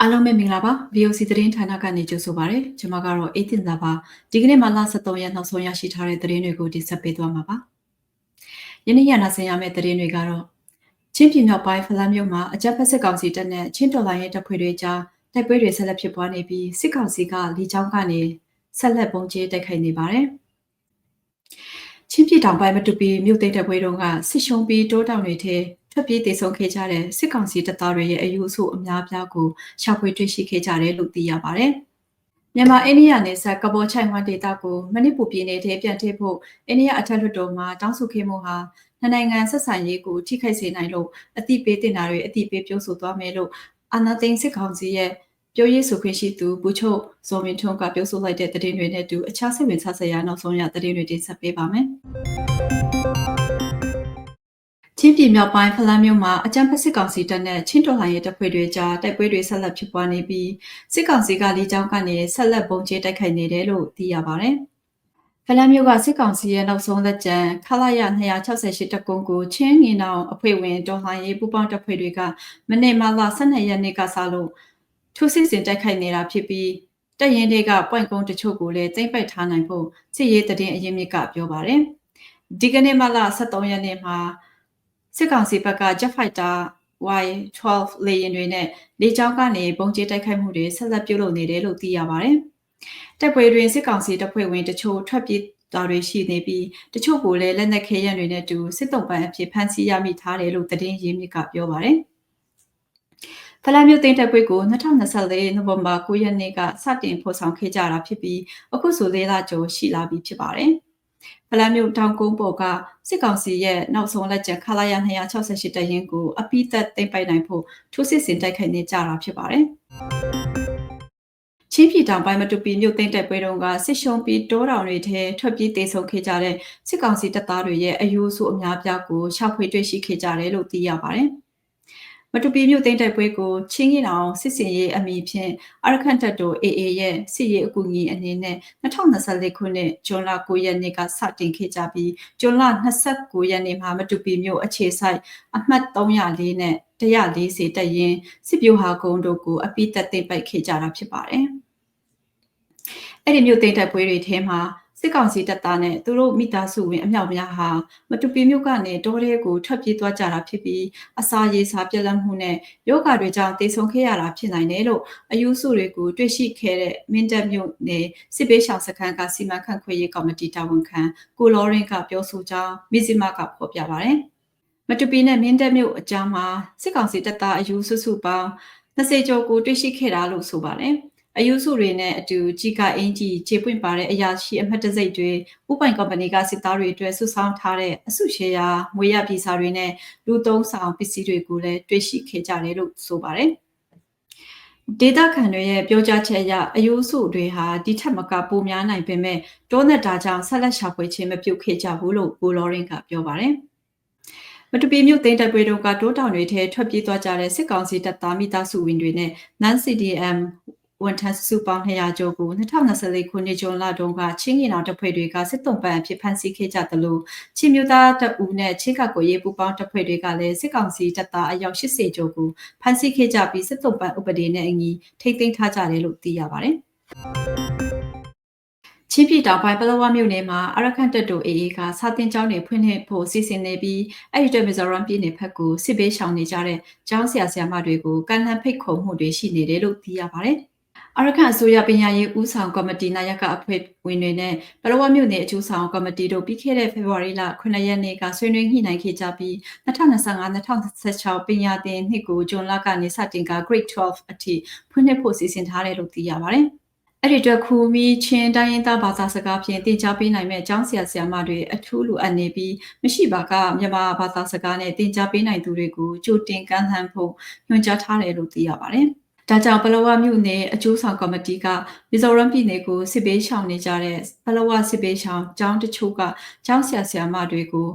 အားလုံးပဲမင်္ဂလာပါ VOC သတင်းဌာနကနေကြိုဆိုပါရစေကျွန်မကတော့အေးတင်သာပါဒီကနေ့မှလ23ရက်နောက်ဆုံးရရှိထားတဲ့သတင်းတွေကိုတင်ဆက်ပေးသွားမှာပါယနေ့ရနာဆင်ရမယ့်သတင်းတွေကတော့ချင်းပြည်မြောက်ပိုင်းဖလန်းမြို့မှာအကြမ်းဖက်စစ်ကောင်စီတပ်နဲ့ချင်းတော်လိုင်းရဲ့တပ်ဖွဲ့တွေကြားတိုက်ပွဲတွေဆက်လက်ဖြစ်ပွားနေပြီးစစ်ကောင်စီကလီချောင်းကနေဆက်လက်ပုံကျဲတိုက်ခိုက်နေပါတယ် ချင်းပြည်တောင်ပိုင်းမတူပီမြို့သိမ်းတဲ့ပွဲတုန်းကစစ်ရှုံးပြီးတိုးတောင်တွေထဲထွက်ပြေးတည်ဆုံခဲ့ကြတဲ့စစ်ကောင်စီတပ်သားတွေရဲ့အယူအဆအများပြားကိုရှာဖွေတွေ့ရှိခဲ့ကြတယ်လို့သိရပါတယ်။မြန်မာအိန္ဒိယနယ်စပ်ကဘောချိုင်ဝမ်ဒေသကိုမနစ်ပူပြည်နယ်ထဲပြန်ထည့်ဖို့အိန္ဒိယအထက်လွှတ်တော်မှတောင်းဆိုခဲ့မှုဟာနှစ်နိုင်ငံဆက်ဆံရေးကိုထိခိုက်စေနိုင်လို့အတိပေးတင်တာတွေအတိပေးပြောဆိုသွားမယ်လို့အာနာသိန်းစစ်ကောင်စီရဲ့ ပြောရေးဆိုခွင့်ရှိသူဘူချုပ်ဇော်မင်းထွန်းကပြောဆိုလိုက်တဲ့သတင်းတွေနဲ့အတူအခြားစိတ်ဝင်စားစရာနောက်ဆုံးရသတင်းတွေတင်ဆက်ပေးပါမယ်။ချင်းပြည်မြောက်ပိုင်းဖလန်းမြို့မှာအကြမ်းဖက်စစ်ကောင်စီတပ်နဲ့ချင်းတော်လှန်ရေးတပ်ဖွဲ့တွေကြားတိုက်ပွဲတွေဆက်လက်ဖြစ်ပွားနေပြီးစစ်ကောင်စီကလေကြောင်းကနေဆက်လက်ပုံကျဲတိုက်ခိုက်နေတယ်လို့သိရပါတယ်။ဖလန်းမြို့ကစစ်ကောင်စီရဲ့နောက်ဆုံးလက်ကျန်ခလာရ268တပ်ကုန်းကိုချင်းငင်နောင်အဖွဲ့ဝင်တော်လှန်ရေးပူးပေါင်းတပ်ဖွဲ့တွေကမနေ့မှလ12ရက်နေ့ကစလို့ ထိုးစစ်ဆင်တိုက်ခိုက်နေတာဖြစ်ပြီးတပ်ရင်းတွေကပွိုင်ကုန်းတချို့ကိုလည်းသိမ့်ပိုက်ထားနိုင်ဖို့စစ်ရေးတရင်အရင်မြစ်ကပြောပါတယ်။ဒီကနေ့မှလ23ရက်နေ့မှာစစ်ကောင်စီဘက်က Jet Fighter Y12 လေယာဉ်တွေနဲ့လေကြောင်းကနေပုံကျတိုက်ခိုက်မှုတွေဆက်လက်ပြုလုပ်နေတယ်လို့သိရပါတယ်။တပ်ပွဲတွင်စစ်ကောင်စီတပ်ဖွဲ့ဝင်တချို့ထွက်ပြေးတာတွေရှိနေပြီးတချို့ကိုလည်းလက်နက်ခဲယံတွေနဲ့တူစစ်တုံးပန်းအဖြစ်ဖမ်းဆီးရမိထားတယ်လို့သတင်းရင်းမြစ်ကပြောပါတယ်။ ဖလန်မြို့သိန်းတပ်ပွဲကို2024နိုဝင်ဘာ9ရက်နေ့ကစတင်ဖော်ဆောင်ခဲ့ကြတာဖြစ်ပြီးအခုဆိုလေးလကျော်ရှိလာပြီဖြစ်ပါတယ်။ဖလန်းမြို့တောင်ကုန်းပေါ်ကစစ်ကောင်စီရဲ့နောက်ဆုံးလက်ကျန်ခလာရ268တရင်ကိုအပိသက်သိမ့်ပိုက်နိုင်ဖို့ထိုးစစ်ဆင်တိုက်ခိုက်နေကြတာဖြစ်ပါတယ်။ချင်းပြည်တောင်ပိုင်းမတူပီမြို့သိမ်းတဲ့ပွဲတုန်းကစစ်ရှုံးပြီးတောတောင်တွေထဲထွက်ပြေးတေဆုံခဲ့ကြတဲ့စစ်ကောင်စီတပ်သားတွေရဲ့အယူဆအများပြားကိုရှာဖွေတွေ့ရှိခဲ့ကြတယ်လို့သိရပါတယ်။ မတူပီမြို့သိမ်းတိုက်ပွဲကိုချင်းကြီးတောင်စစ်စင်ရေးအမိဖြင့်အရခန့်တပ်တို့ AA ရဲ့စစ်ရေးအကူအညီအနေနဲ့2024ခုနှစ်ဇွန်လ9ရက်နေ့ကစတင်ခဲ့ကြပြီးဇွန်လ29ရက်နေ့မှာမတူပီမြို့အခြေဆိုင်အမှတ်304နဲ့140တက်ရင်စစ်ပြိုဟာကုန်းတို့ကိုအပိသက်သိမ့်ပိုက်ခဲ့ကြတာဖြစ်ပါတယ်။အဲ့ဒီမြို့သိမ်းတိုက်ပွဲတွေထဲမှာ စစ်ကောင်စီတပ်သားနဲ့သူတို့မိသားစုဝင်အမြောက်များဟာမတူပီမြို့ကနေတောထဲကိုထွက်ပြေးသွားကြတာဖြစ်ပြီးအစာရေစာပြက်လက်မှုနဲ့ယောဂတွေကြောင့်တေဆုံးခဲ့ရတာဖြစ်နိုင်တယ်လို့အယူစုတွေကိုတွေ့ရှိခဲ့တဲ့မင်းတပ်မြို့နယ်စစ်ပေးရှောင်စခန်းကစီမံခန့်ခွဲရေးကော်မတီတာဝန်ခံကိုလောရင်ကပြောဆိုကြောင်းမီဇီမာကဖော်ပြပါတယ်။မတူပီနဲ့မင်းတပ်မြို့အကြားမှာစစ်ကောင်စီတပ်သားအယူစုစုပေါင်း20ကျော်ကိုတွေ့ရှိခဲ့တာလို့ဆိုပါတယ်။ အယူစုတွေနဲ့အတူကြီးကအင်ကြီးခြေပွင့်ပါတဲ့အရာရှိအမှတ်တစိတ်တွေဥပိုင်ကုမ္ပဏီကစစ်သားတွေအတွက်ဆုဆောင်ထားတဲ့အစုရှယ်ယာငွေရပြည်စာတွေနဲ့လူသုံးဆောင်ပစ္စည်းတွေကိုလည်းတွေ့ရှိခဲ့ကြတယ်လို့ဆိုပါတယ်ဒေတာခံတွေရဲ့ပြောကြားချက်အရအယိုးစုတွေဟာဒီထက်မကပိုများနိုင်ပေမဲ့တောနဲ့တာကြောင့်ဆက်လက်ရှာဖွေခြင်းမပြုတ်ခဲ့ကြဘူးလို့ကိုလော်ရင်ကပြောပါတယ်မတူပီမြို့သိန်းတပ်ပွဲတို့ကတိုးတောင်တွေထဲထွက်ပြေးသွားကြတဲ့စစ်ကောင်စီတပ်သားမိသားစုဝင်တွေနဲ့ NAN CDM ဝန်ထမ်းစုပေါင်း200ကျော်ကို2024ခုနှစ်ဇွန်လတုန်းကချင်းကြီးနောင်တပ်ဖွဲ့တွေကစစ်တုံးပန်းအဖြစ်ဖမ်းဆီးခဲ့ကြသလိုချင်းမျိုးသားတပ်ဦးနဲ့ချင်းကကိုရေးပူပေါင်းတပ်ဖွဲ့တွေကလည်းစစ်ကောင်စီတပ်သားအယောက်80ကျော်ကိုဖမ်းဆီးခဲ့ကြပြီးစစ်တုံးပန်းဥပဒေနဲ့အညီထိသိမ်းထားကြတယ်လို့သိရပါတယ်။ချင်းပြည်တောင်ပိုင်းပလောဝမြို့နယ်မှာအရခန့်တပ်တို့ AA ကစာတင်ကျောင်းတွေဖွင့်လှစ်ဖို့စီစဉ်နေပြီးအဲ့ဒီတမီဇော်ရမ်ပြည်နယ်ဘက်ကိုစစ်ပေးရှောင်နေကြတဲ့ကျောင်းဆရာဆရာမတွေကိုကန်လန်ဖိတ်ခုံမှုတွေရှိနေတယ်လို့သိရပါတယ်။ အရခန့်အစိုးရပညာရေးဦးဆောင်ကော်မတီနာယကအဖွဲ့ဝင်တွေနဲ့ပရဝမြို့နယ်အကျိုးဆောင်ကော်မတီတို့ပြီးခဲ့တဲ့ဖေဖော်ဝါရီလ9ရက်နေ့ကဆွေးနွေးညှိနှိုင်းခဲ့ကြပြီး2025-2026ပညာသင်နှစ်ကိုဂျွန်လကနေစတင်က Grade 12အထိဖွင့်လှစ်ဖို့စီစဉ်ထားတယ်လို့သိရပါတယ်။အဲ့ဒီအတွက်ခူမီချင်းတိုင်းရင်းသားဘာသာစကားဖြင့်တင် जा ပေးနိုင်မဲ့အကြောင်းဆရာဆရာမတွေအထူးလိုအပ်နေပြီးမရှိပါကမြန်မာဘာသာစကားနဲ့တင် जा ပေးနိုင်သူတွေကိုကြိုတင်ကမ်းလှမ်းဖို့ညွှန်ကြားထားတယ်လို့သိရပါတယ်။ ဒါကြောင့်ပလောဝမြို့နယ်အကျိုးဆောင်ကော်မတီကမီဇိုရမ်ပြည်နယ်ကိုစစ်ပေးရှောင်နေကြတဲ့ပလောဝစစ်ပေးရှောင်ကျောင်းတချို့ကကျောင်းဆရာဆရာမတွေကို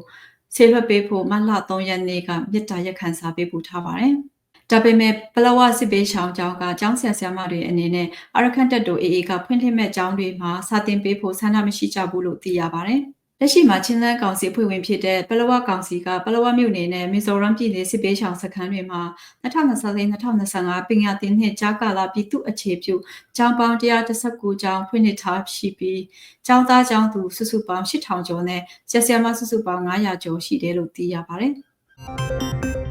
ဆေးလွှတ်ပေးဖို့မလ3ရက်နေ့ကမြစ်တာရက်ခံစာပေးပို့ထားပါတယ်။ဒါပေမဲ့ပလဝစစ်ပေးရှောင်းကျောင်းကကျောင်းဆရာဆရာမတွေအနေနဲ့အရခန့်တက်တို့ AA ကဖွင့်လှစ်မဲ့ကျောင်းတွေမှာစာသင်ပေးဖို့ဆန္ဒမရှိကြဘူးလို့သိရပါတယ်။ လက်ရှိမှာချင်းလန်းကောင်စီအဖွဲ့ဝင်ဖြစ်တဲ့ပလောဝကောင်စီကပလောဝမြို့နယ်နဲ့မီဇိုရမ်ပြည်နယ်စစ်ပေးဆောင်စခန်းတွေမှာ2023-2025ပင်ရတင်နှစ်ကြာကာလပြည်သူ့အခြေပြုကျောင်းပေါင်း119ကျောင်းဖွင့်လှစ်ထားရှိပြီးကျောင်းသားကျောင်းသူစုစုပေါင်း8000ကျော်နဲ့ဆရာဆရာမစုစုပေါင်း900ကျော်ရှိတယ်လို့သိရပါတယ်။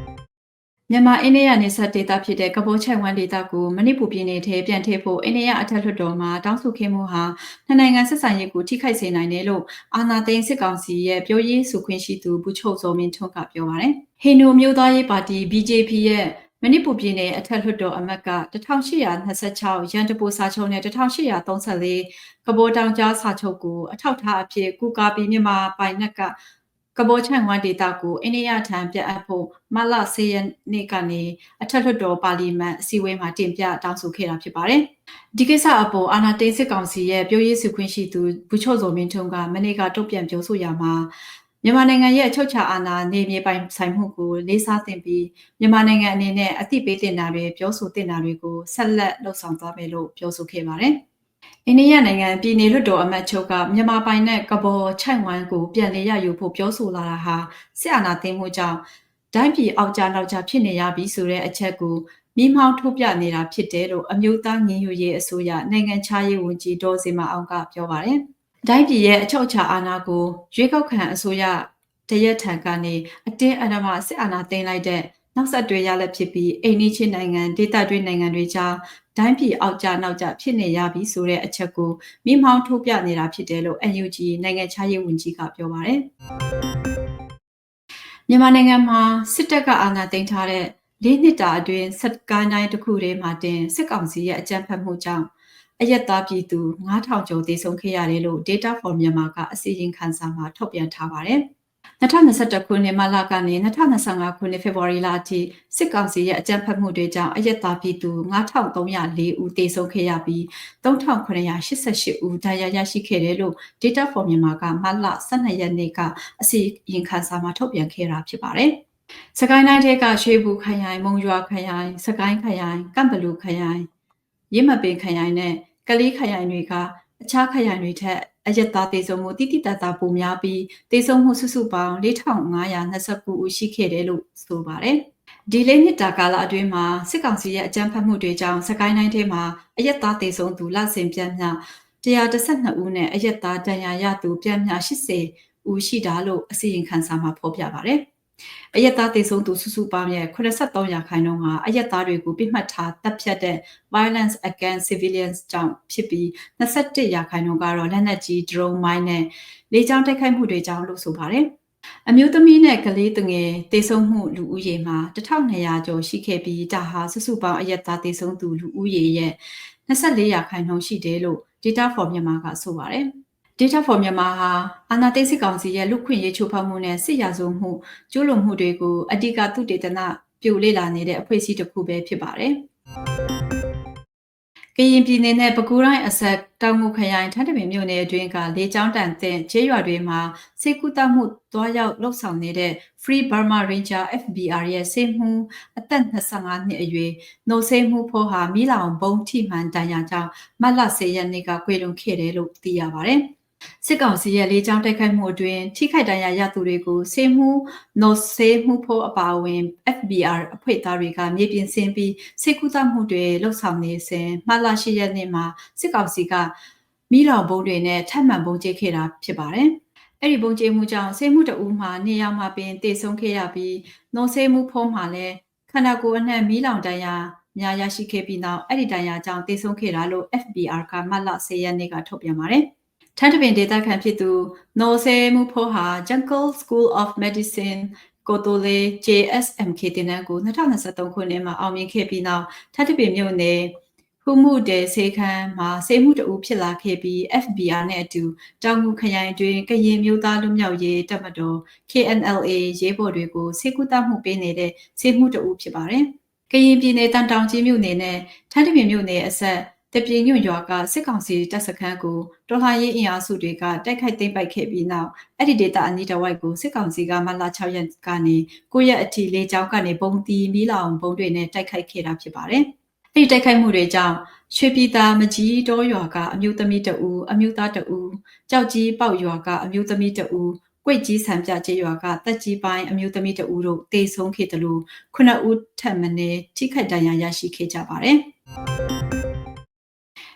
မြန်မာအိန္ဒိယနယ်စပ်ဒေသဖြစ်တဲ့ကဘောချိုင်ဝမ်ဒေသကိုမဏိပူပြည်နယ်ထဲပြန်ထည့်ဖို့အိန္ဒိယအထက်လွှတ်တော်မှာတောင်းဆိုခဲ့မှုဟာနှစ်နိုင်ငံဆက်ဆံရေးကိုထိခိုက်စေနိုင်တယ်လို့အာဏာသိမ်းစစ်ကောင်စီရဲ့ပြောရေးဆိုခွင့်ရှိသူဘူချုပ်စောမင်းထွန်းကပြောပါတယ်။ဟိန္ဒူမျိုးသားရေးပါတီ BJP ရဲ့မဏိပူပြည်နယ်အထက်လွှတ်တော်အမတ်က1826ရန်တပူစာချုပ်နဲ့1834ကဘောတောင်ကြားစာချုပ်ကိုအထောက်ထားအဖြစ်ကူကာပြီးမြန်မာပိုင်နက်က ကဘောချန်ဝမ်ဒေတာကိုအိန္ဒိယထံပြတ်အပ်ဖို့မလ10ရက်နေ့ကနေအထက်လွှတ်တော်ပါလီမန်အစည်းအဝေးမှာတင်ပြတောင်းဆိုခဲ့တာဖြစ်ပါတယ်။ဒီကိစ္စအပေါ်အာဏာသိမ်းစစ်ကောင်စီရဲ့ပြောရေးဆိုခွင့်ရှိသူဘူချော့စော်မင်းထုံးကမနေ့ကတုံ့ပြန်ပြောဆိုရမှာမြန်မာနိုင်ငံရဲ့အချုပ်ချာအာဏာနေမြေပိုင်ဆိုင်မှုကိုလေးစားသင့်ပြီးမြန်မာနိုင်ငံအနေနဲ့အသိပေးတင်တာတွေပြောဆိုတင်တာတွေကိုဆက်လက်လှုပ်ဆောင်သွားမယ်လို့ပြောဆိုခဲ့ပါတယ်။ အိန္ဒိယနိုင်ငံ ပြည်နယ်လွှတ်တော်အမတ်ချုပ်က မြန်မာပိုင်နဲ့ကဘော်ချိုင်ဝမ်ကို ပြန်လည်ရယူဖို့ ပြောဆိုလာတာဟာ စစ်အာဏာသိမ်းမှုကြောင့်ဒိုင်းပြည် အောက်ကြနောက်ကြဖြစ်နေရပြီဆိုတဲ့ အချက်ကိုမိမောင်းထုတ်ပြနေတာ ဖြစ်တယ်လို့ အမျိုးသားညီညွတ်ရေးအစိုးရ နိုင်ငံခြားရေးဝန်ကြီး ဒေါ်စင်မအောင်က ပြောပါတယ်။ဒိုင်းပြည်ရဲ့ အချုပ်အခြာအာဏာကို ရွေးကောက်ခံအစိုးရတရက်ထံကနေ အတင်းအဓမ္မ စစ်အာဏာသိမ်းလိုက်တဲ့ နောက်ဆက်တွဲရလက်ဖြစ်ပြီးအိန္ဒိချင်းနိုင်ငံဒေသတွင်းနိုင်ငံတွေကြားဒိုင်းပြည်အောက်ကြနောက်ကြဖြစ်နေရပြီဆိုတဲ့အချက်ကိုမိမောင်းထုတ်ပြနေတာဖြစ်တယ်လို့ NUG နိုင်ငံခြားရေးဝန်ကြီးကပြောပါတယ်မြန်မာနိုင်ငံမှာစစ်တပ်ကအာဏာသိမ်းထားတဲ့လေးနှစ်တာအတွင်းစက်ကိုင်းတိုင်းတစ်ခုတည်းမှာတင်စစ်ကောင်စီရဲ့အကြမ်းဖက်မှုကြောင့်အရက်သားပြည်သူ9000ကျော်သေဆုံးခဲ့ရတယ်လို့ Data for Myanmar ကအစီရင်ခံစာမှာထုတ်ပြန်ထားပါတယ်။ 2021ခုနှစ်မလကနေ2025ခုနှစ်ဖေဖော်ဝါရီလအထိစစ်ကောင်စီရဲ့အကြမ်းဖက်မှုတွေကြောင့်အရက်သားပြည်သူ9304ဦးသေဆုံးခဲ့ရပြီး3988ဦးဒဏ်ရာရရှိခဲ့တယ်လို့ Data for Myanmar ကမလ12ရက်နေ့ကအစီရင်ခံစာမှာထုတ်ပြန်ခဲ့တာဖြစ်ပါတယ်။စကိုင်းတိုင်းကရွှေဘူခရိုင်မုံရွာခရိုင်စကိုင်းခရိုင်ကမ်ဘလူခရိုင်ရင်းမပင်ခရိုင်နဲ့ကလေးခရိုင်တွေကအခြားခရိုင်တွေထက် အယက်သားတေဆုံးမှုတိတိတတ်တာပိုများပြီးတေဆုံးမှုစုစုပေါင်း4529ဦးရှိခဲ့တယ်လို့ဆိုပါတယ်။ဒီလေးနှစ်တာကာလအတွင်းမှာစစ်ကောင်စီရဲ့အကြမ်းဖက်မှုတွေကြောင့်စကိုင်းတိုင်းထဲမှာအယက်သားတေဆုံးသူလစဉ်ပြန့်မြ112ဦးနဲ့အယက်သားဒဏ်ရာရသူပြန့်မြ80ဦးရှိတာလို့အစီရင်ခံစာမှာဖော်ပြပါတယ်။ အယက်သားတေဆုံးသူစုစုပေါင်းရဲ့83ရာခိုင်နှုန်းဟာအယက်သားတွေကိုပြစ်မှတ်ထားတပ်ဖြတ်တဲ့ violence against civilians ကြောင့်ဖြစ်ပြီး21ရာခိုင်နှုန်းကတော့လက်နက်ကြီး drone mine နဲ့လေကြောင်းတိုက်ခိုက်မှုတွေကြောင့်လို့ဆိုပါတယ်။အမျိုးသမီးနဲ့ကလေးတငယ်တေဆုံးမှုလူဦးရေမှာ1200ကျော်ရှိခဲ့ပြီးဒါဟာစုစုပေါင်းအယက်သားတေဆုံးသူလူဦးရေရဲ့24ရာခိုင်နှုန်းရှိတယ်လို့ Data for Myanmar ကဆိုပါတယ်။ Data for Myanmar ဟာအာဏာသိမ်းစစ်ကောင်စီရဲ့လူခွင့်ရေးချိုးဖောက်မှုနဲ့စစ်ရာဇဝမှုကျူးလွန်မှုတွေကိုအဓိကသုတေသနပြုလေ့လာနေတဲ့အဖွဲ့အစည်းတစ်ခုပဲဖြစ်ပါတယ်။ကရင်ပြည်နယ်နဲ့ပဲခူးတိုင်းအဆက်တောင်ငူခရိုင်ထပ်တပင်မြို့နယ်အတွင်းကလေကြောင်းတန်တဲ့ကျေးရွာတွေမှာစေကူတမှုတွားရောက်လှုပ်ဆောင်နေတဲ့ Free Burma Ranger FBR ရဲ့စေမှုအသက်25နှစ်အရွယ်နှုတ်ဆေးမှုဖို့ဟာမိလောင်ဘုံထိမှန်တန်ရာကြောင့်မတ်လ10ရက်နေ့ကကွေလွန်ခဲ့တယ်လို့သိရပါတယ်။ စစ်ကောင်စီရဲ့လေးချောင်းတိုက်ခိုက်မှုအတွင်းထိခိုက်ဒဏ်ရာရသူတွေကိုစေမှုနော်ဆေးမှုဖို့အပါအဝင် FBR အဖွဲ့သားတွေကမြေပြင်ဆင်းပြီးစေကူတမှုတွေလှုပ်ဆောင်နေစဉ်မှလာရှိရက်နေ့မှာစစ်ကောင်စီကမိလောင်ဘုံတွေနဲ့ထပ်မံပုံကျခဲ့တာဖြစ်ပါတယ်။အဲ့ဒီပုံကျမှုကြောင့်ဆေးမှုတအူးမှာနေရာမှာပင်တည်ဆုံခဲ့ရပြီးနော်ဆေးမှုဖုံးမှာလည်းခန္ဓာကိုယ်အနှံ့မိလောင်တန်ရာများရရှိခဲ့ပြီးနောက်အဲ့ဒီတန်ရာကြောင့်တည်ဆုံခဲ့တာလို့ FBR ကမှတ်လ10ရက်နေ့ကထုတ်ပြန်ပါတယ်။ ထန်းတပင်ဒေတာခံဖြစ်သူနော်ဆဲမှုဖိုးဟာ Jungle School of Medicine ကိုတိုလေ JSMK တင်နန်းကို2023ခုနှစ်မှာအောင်မြင်ခဲ့ပြီးနောက်ထပ်တပင်မြို့နယ်ဖူမှုတဲစေခန်းမှာစေမှုတူဖြစ်လာခဲ့ပြီး FBR နဲ့အတူတောင်ငူခရိုင်တွင်ကရင်မျိုးသားလူမျိုးရေးတပ်မတော် KNLA ရေးဘော်တွေကိုစေကူတမှုပေးနေတဲ့စေမှုတူဖြစ်ပါတယ်။ကရင်ပြည်နယ်တန်တောင်ကြီးမြို့နယ်နဲ့ထန်းတပင်မြို့နယ်အဆက် တပြင်းညွန့်ရွာကစစ်ကောင်စီတပ်စခန်းကိုတော်လှန်ရေးအင်အားစုတွေကတိုက်ခိုက်သိမ်းပိုက်ခဲ့ပြီးနောက်အဲ့ဒီဒေတာအနီးတစ်ဝိုက်ကိုစစ်ကောင်စီကမလ6ရက်ကနေ9ရက်အထိလေကြောင်းကနေပုံတီမီးလောင်ပုံတွေနဲ့တိုက်ခိုက်ခဲ့တာဖြစ်ပါတယ်။အဲ့ဒီတိုက်ခိုက်မှုတွေကြောင့်ရွှေပြည်သာမကြီးတောရွာကအမျိုးသမီးတဦးအမျိုးသားတဦးကြောက်ကြီးပေါက်ရွာကအမျိုးသမီးတဦးကွိတ်ကြီးဆံပြကျေးရွာကတက်ကြီးပိုင်းအမျိုးသမီးတဦးတို့တေဆုံးခဲ့တယ်လို့ခုနှစ်ဦးထပ်မံထိခိုက်ဒဏ်ရာရရှိခဲ့ကြပါတယ်။